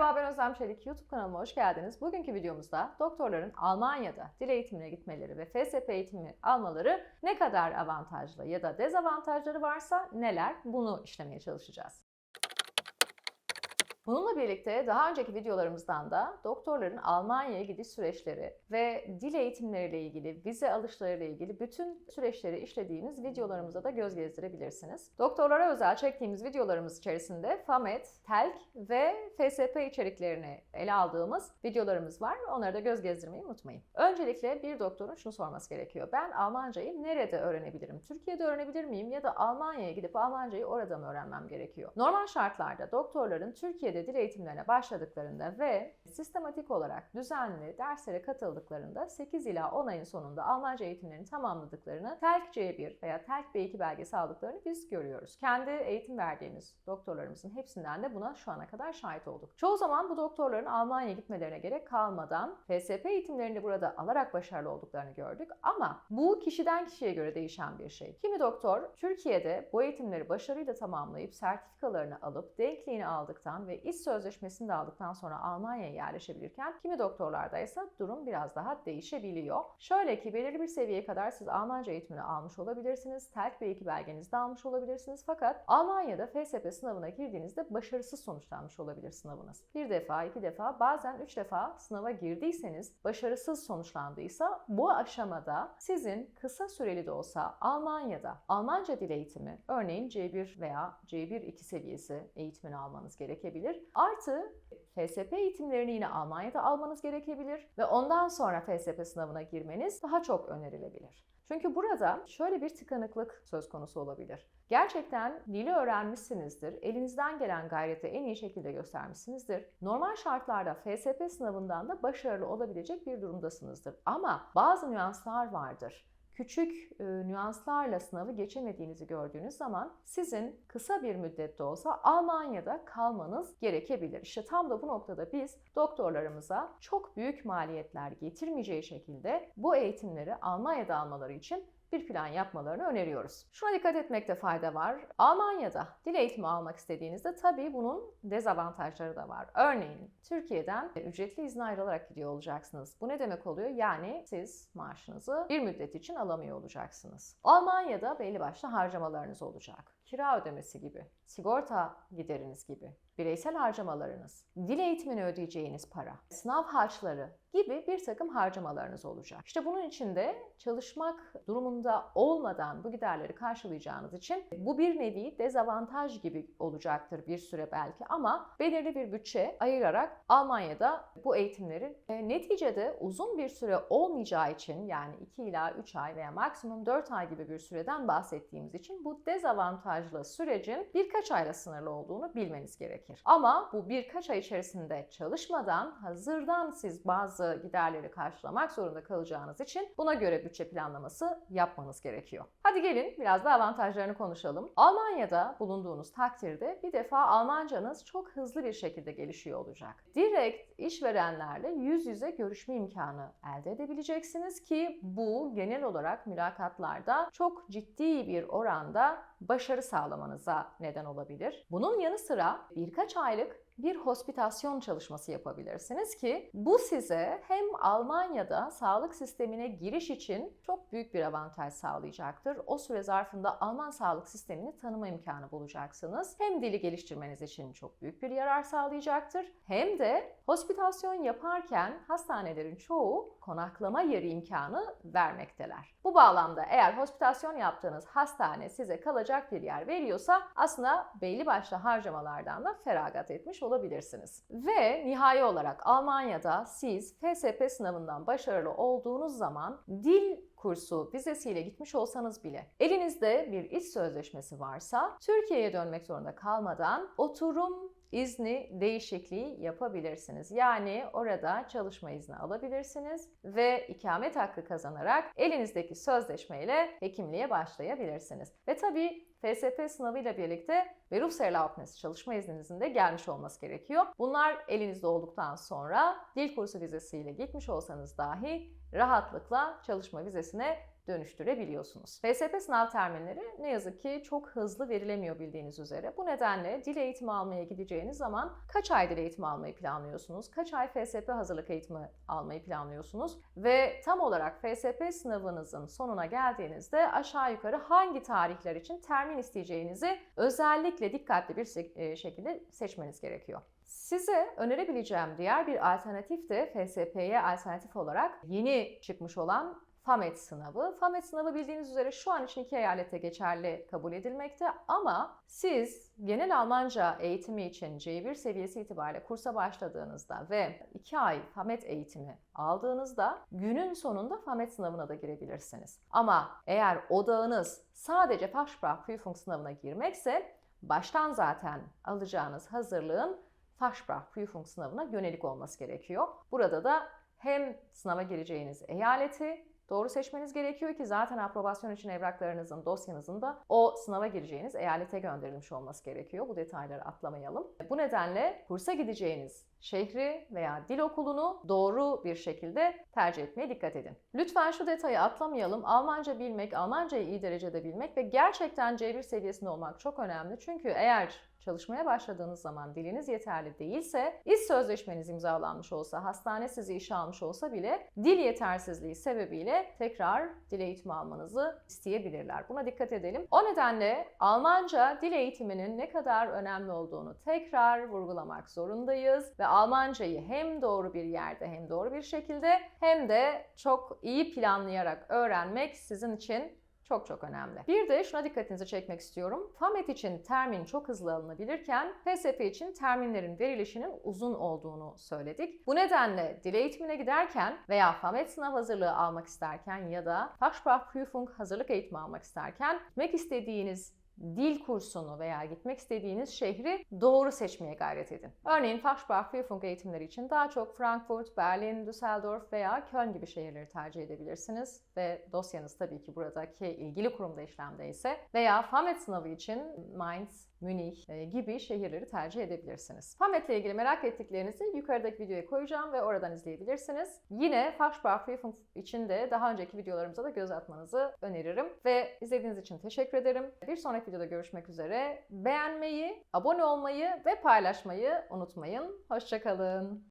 Merhaba ben Özlem Çelik. YouTube kanalıma hoş geldiniz. Bugünkü videomuzda doktorların Almanya'da dil eğitimine gitmeleri ve FSP eğitimi almaları ne kadar avantajlı ya da dezavantajları varsa neler bunu işlemeye çalışacağız. Bununla birlikte daha önceki videolarımızdan da doktorların Almanya'ya gidiş süreçleri ve dil eğitimleriyle ilgili, vize alışlarıyla ilgili bütün süreçleri işlediğimiz videolarımıza da göz gezdirebilirsiniz. Doktorlara özel çektiğimiz videolarımız içerisinde FAMET, TELK ve FSP içeriklerini ele aldığımız videolarımız var. Onları da göz gezdirmeyi unutmayın. Öncelikle bir doktorun şunu sorması gerekiyor. Ben Almancayı nerede öğrenebilirim? Türkiye'de öğrenebilir miyim ya da Almanya'ya gidip Almancayı orada mı öğrenmem gerekiyor? Normal şartlarda doktorların Türkiye'de dil eğitimlerine başladıklarında ve sistematik olarak düzenli derslere katıldıklarında 8 ila 10 ayın sonunda Almanca eğitimlerini tamamladıklarını TELK C1 veya TELK B2 belgesi aldıklarını biz görüyoruz. Kendi eğitim verdiğimiz doktorlarımızın hepsinden de buna şu ana kadar şahit olduk. Çoğu zaman bu doktorların Almanya'ya gitmelerine gerek kalmadan FSP eğitimlerini burada alarak başarılı olduklarını gördük ama bu kişiden kişiye göre değişen bir şey. Kimi doktor Türkiye'de bu eğitimleri başarıyla tamamlayıp sertifikalarını alıp denkliğini aldıktan ve iş sözleşmesini de aldıktan sonra Almanya'ya yerleşebilirken kimi doktorlarda ise durum biraz daha değişebiliyor. Şöyle ki belirli bir seviyeye kadar siz Almanca eğitimini almış olabilirsiniz. TELK B2 belgenizi de almış olabilirsiniz. Fakat Almanya'da FSP sınavına girdiğinizde başarısız sonuçlanmış olabilir sınavınız. Bir defa, iki defa, bazen üç defa sınava girdiyseniz başarısız sonuçlandıysa bu aşamada sizin kısa süreli de olsa Almanya'da Almanca dil eğitimi örneğin C1 veya C1-2 seviyesi eğitimini almanız gerekebilir. Artı FSP eğitimlerini yine Almanya'da almanız gerekebilir ve ondan sonra FSP sınavına girmeniz daha çok önerilebilir. Çünkü burada şöyle bir tıkanıklık söz konusu olabilir. Gerçekten dili öğrenmişsinizdir, elinizden gelen gayreti en iyi şekilde göstermişsinizdir. Normal şartlarda FSP sınavından da başarılı olabilecek bir durumdasınızdır. Ama bazı nüanslar vardır küçük e, nüanslarla sınavı geçemediğinizi gördüğünüz zaman sizin kısa bir müddette olsa Almanya'da kalmanız gerekebilir. İşte tam da bu noktada biz doktorlarımıza çok büyük maliyetler getirmeyeceği şekilde bu eğitimleri Almanya'da almaları için bir plan yapmalarını öneriyoruz. Şuna dikkat etmekte fayda var. Almanya'da dil eğitimi almak istediğinizde tabii bunun dezavantajları da var. Örneğin Türkiye'den ücretli izne ayrılarak gidiyor olacaksınız. Bu ne demek oluyor? Yani siz maaşınızı bir müddet için alamıyor olacaksınız. Almanya'da belli başlı harcamalarınız olacak. Kira ödemesi gibi, sigorta gideriniz gibi, bireysel harcamalarınız, dil eğitimini ödeyeceğiniz para, sınav harçları gibi bir takım harcamalarınız olacak. İşte bunun için de çalışmak durumunda olmadan bu giderleri karşılayacağınız için bu bir nevi dezavantaj gibi olacaktır bir süre belki ama belirli bir bütçe ayırarak Almanya'da bu eğitimleri e, neticede uzun bir süre olmayacağı için yani 2 ila 3 ay veya maksimum 4 ay gibi bir süreden bahsettiğimiz için bu dezavantajlı sürecin birkaç ayla sınırlı olduğunu bilmeniz gerekir. Ama bu birkaç ay içerisinde çalışmadan hazırdan siz bazı giderleri karşılamak zorunda kalacağınız için buna göre bütçe planlaması yapmanız gerekiyor. Hadi gelin biraz da avantajlarını konuşalım. Almanya'da bulunduğunuz takdirde bir defa Almancanız çok hızlı bir şekilde gelişiyor olacak. Direkt işverenlerle yüz yüze görüşme imkanı elde edebileceksiniz ki bu genel olarak mülakatlarda çok ciddi bir oranda başarı sağlamanıza neden olabilir. Bunun yanı sıra birkaç aylık bir hospitasyon çalışması yapabilirsiniz ki bu size hem Almanya'da sağlık sistemine giriş için çok büyük bir avantaj sağlayacaktır. O süre zarfında Alman sağlık sistemini tanıma imkanı bulacaksınız. Hem dili geliştirmeniz için çok büyük bir yarar sağlayacaktır. Hem de hospitasyon yaparken hastanelerin çoğu konaklama yeri imkanı vermekteler. Bu bağlamda eğer hospitasyon yaptığınız hastane size kalacak bir yer veriyorsa aslında belli başlı harcamalardan da feragat etmiş olabilirsiniz. Ve nihai olarak Almanya'da siz FSP sınavından başarılı olduğunuz zaman dil kursu vizesiyle gitmiş olsanız bile elinizde bir iş sözleşmesi varsa Türkiye'ye dönmek zorunda kalmadan oturum izni değişikliği yapabilirsiniz. Yani orada çalışma izni alabilirsiniz ve ikamet hakkı kazanarak elinizdeki sözleşmeyle hekimliğe başlayabilirsiniz. Ve tabii FSP sınavıyla birlikte Berufserlaubnis çalışma izninizin de gelmiş olması gerekiyor. Bunlar elinizde olduktan sonra dil kursu vizesiyle gitmiş olsanız dahi rahatlıkla çalışma vizesine dönüştürebiliyorsunuz. FSP sınav terminleri ne yazık ki çok hızlı verilemiyor bildiğiniz üzere. Bu nedenle dil eğitimi almaya gideceğiniz zaman kaç ay dil eğitimi almayı planlıyorsunuz? Kaç ay FSP hazırlık eğitimi almayı planlıyorsunuz? Ve tam olarak FSP sınavınızın sonuna geldiğinizde aşağı yukarı hangi tarihler için termin isteyeceğinizi özellikle dikkatli bir e, şekilde seçmeniz gerekiyor. Size önerebileceğim diğer bir alternatif de FSP'ye alternatif olarak yeni çıkmış olan FAMET sınavı. FAMET sınavı bildiğiniz üzere şu an için iki eyalette geçerli kabul edilmekte ama siz genel Almanca eğitimi için C1 seviyesi itibariyle kursa başladığınızda ve 2 ay FAMET eğitimi aldığınızda günün sonunda FAMET sınavına da girebilirsiniz. Ama eğer odağınız sadece Fachsprachprüfung sınavına girmekse baştan zaten alacağınız hazırlığın Fachsprachprüfung sınavına yönelik olması gerekiyor. Burada da hem sınava gireceğiniz eyaleti doğru seçmeniz gerekiyor ki zaten aprobasyon için evraklarınızın, dosyanızın da o sınava gireceğiniz eyalete gönderilmiş olması gerekiyor. Bu detayları atlamayalım. Bu nedenle kursa gideceğiniz şehri veya dil okulunu doğru bir şekilde tercih etmeye dikkat edin. Lütfen şu detayı atlamayalım. Almanca bilmek, Almancayı iyi derecede bilmek ve gerçekten C1 seviyesinde olmak çok önemli. Çünkü eğer çalışmaya başladığınız zaman diliniz yeterli değilse, iş sözleşmeniz imzalanmış olsa, hastane sizi işe almış olsa bile dil yetersizliği sebebiyle tekrar dil eğitimi almanızı isteyebilirler. Buna dikkat edelim. O nedenle Almanca dil eğitiminin ne kadar önemli olduğunu tekrar vurgulamak zorundayız ve Almancayı hem doğru bir yerde hem doğru bir şekilde hem de çok iyi planlayarak öğrenmek sizin için çok çok önemli. Bir de şuna dikkatinizi çekmek istiyorum. FAMET için termin çok hızlı alınabilirken PSP için terminlerin verilişinin uzun olduğunu söyledik. Bu nedenle dil eğitimine giderken veya FAMET sınav hazırlığı almak isterken ya da Fachsprachprüfung hazırlık eğitimi almak isterken gitmek istediğiniz dil kursunu veya gitmek istediğiniz şehri doğru seçmeye gayret edin. Örneğin Fachsprachprüfung eğitimleri için daha çok Frankfurt, Berlin, Düsseldorf veya Köln gibi şehirleri tercih edebilirsiniz ve dosyanız tabii ki buradaki ilgili kurumda işlemdeyse veya FAMET sınavı için Mainz, Münih e, gibi şehirleri tercih edebilirsiniz. FAMET ile ilgili merak ettiklerinizi yukarıdaki videoya koyacağım ve oradan izleyebilirsiniz. Yine Fachsprachprüfung için de daha önceki videolarımıza da göz atmanızı öneririm. Ve izlediğiniz için teşekkür ederim. Bir sonraki videoda görüşmek üzere. Beğenmeyi, abone olmayı ve paylaşmayı unutmayın. Hoşçakalın.